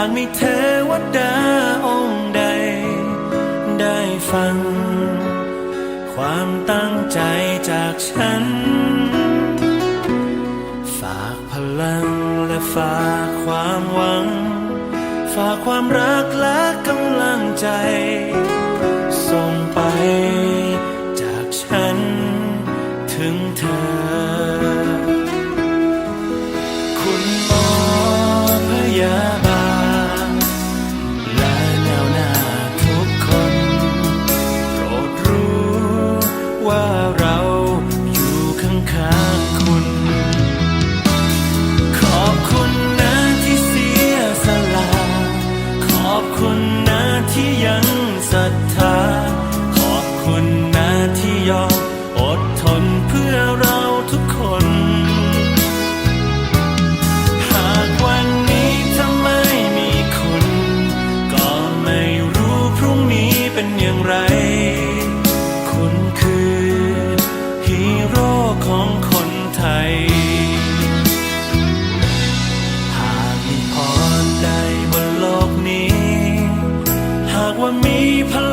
ากมีเทวดาองค์ใด ได้ฟัง ความตั้งใจจากฉัน ฝากพลังและฝากความหวัง ฝากความรักและกำลังใจ ส่งไป ว่ามีพลัง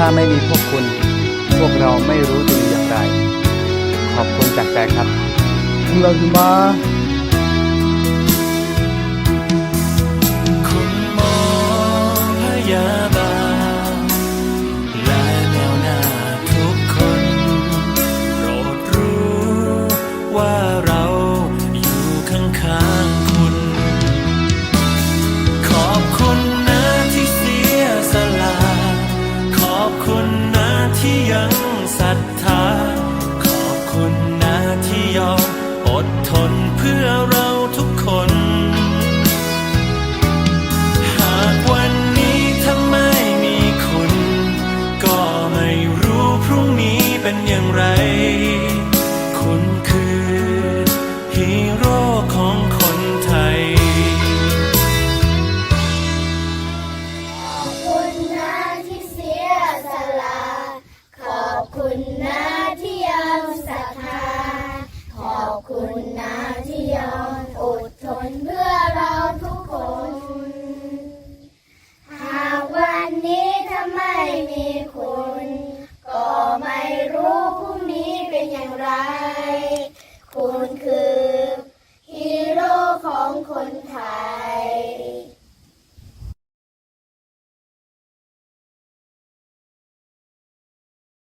ถ้าไม่มีพวกคุณ พวกเราไม่รู้จะอยู่อย่างไร ขอบคุณจากใจครับ Love you, Ma. คุณนะที่ยังศรัทธา ขอบคุณนะที่ยอมอดทนเพื่อเรา